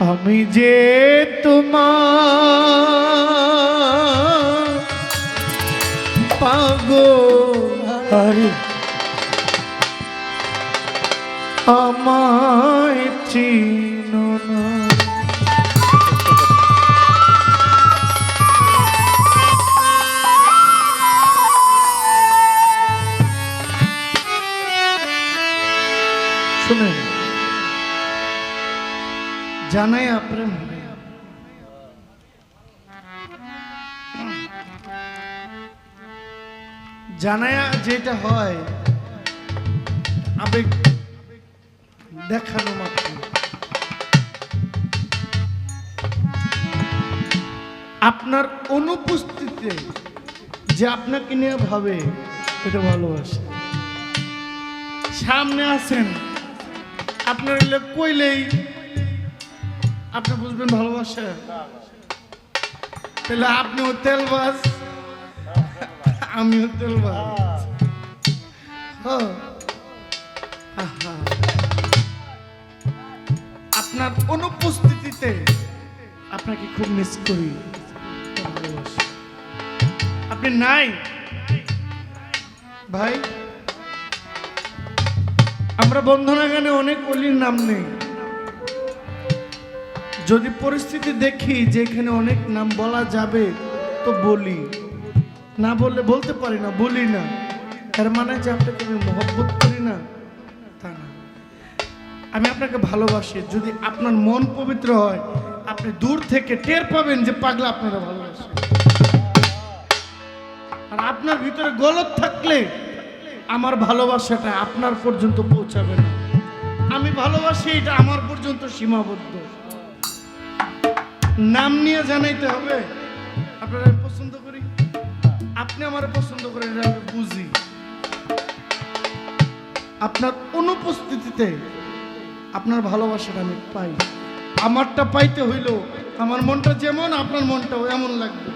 আমি যে তোমার পাগল আরে। আমায় চিনো না। জানাই প্রেম জানায়া যেটা হয়, আবেগ দেখানো মাত্র। আপনার অনুপস্থিতিতে যে আপনাকে নিয়ে ভাবে, এটা ভালোবাসে। সামনে আছেন, আপনার কইলেই আপনি বুঝবেন ভালোবাসা? তাহলে আপনিও তেলবাজ, আমিও তেলবাজ। আপনার অনুপস্থিতিতে আপনাকে খুব মিস করি। আপনি নাই? ভাই, আমরা বন্ধনা গানে অনেক অলির নাম নেই। যদি পরিস্থিতি দেখি যে এখানে অনেক নাম বলা যাবে, তো বলি। না বললে বলতে পারি না, বলি না। এর মানে যে আপনাকে আমি মহব্বত করি না, তা না। আমি আপনাকে ভালোবাসি। যদি আপনার মন পবিত্র হয়, আপনি দূর থেকে টের পাবেন যে পাগলা আপনারা ভালোবাসে আর আপনার ভিতরে গলত থাকলে আমার ভালোবাসাটা আপনার পর্যন্ত পৌঁছাবে না। আমি ভালোবাসি এটা আমার পর্যন্ত সীমাবদ্ধ। নাম নিয়ে জানাইতে হবে। আপনারা পছন্দ করি? আপনি আমার পছন্দ করেন আমি বুঝি। আপনার অনুপস্থিতিতে আপনার ভালোবাসাটা আমি পাই। আমারটা পাইতে হইল আমার মনটা যেমন, আপনার মনটাও এমন লাগবে।